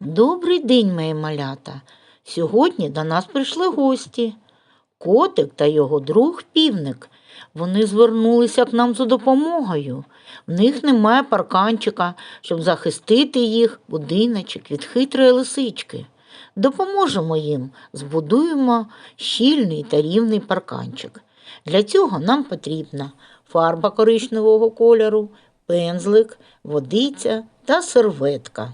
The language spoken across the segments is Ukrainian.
Добрий день, мої малята. Сьогодні до нас прийшли гості. Котик та його друг півник. Вони звернулися к нам за допомогою. В них немає парканчика, щоб захистити їх будиночок від хитрої лисички. Допоможемо їм, збудуємо щільний та рівний парканчик. Для цього нам потрібна фарба коричневого кольору, пензлик, водиця та серветка.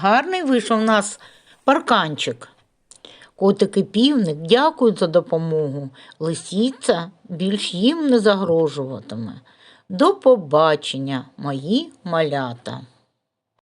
Гарний вийшов у нас парканчик. Котик і півник дякують за допомогу. Лисіця більш їм не загрожуватиме. До побачення, мої малята.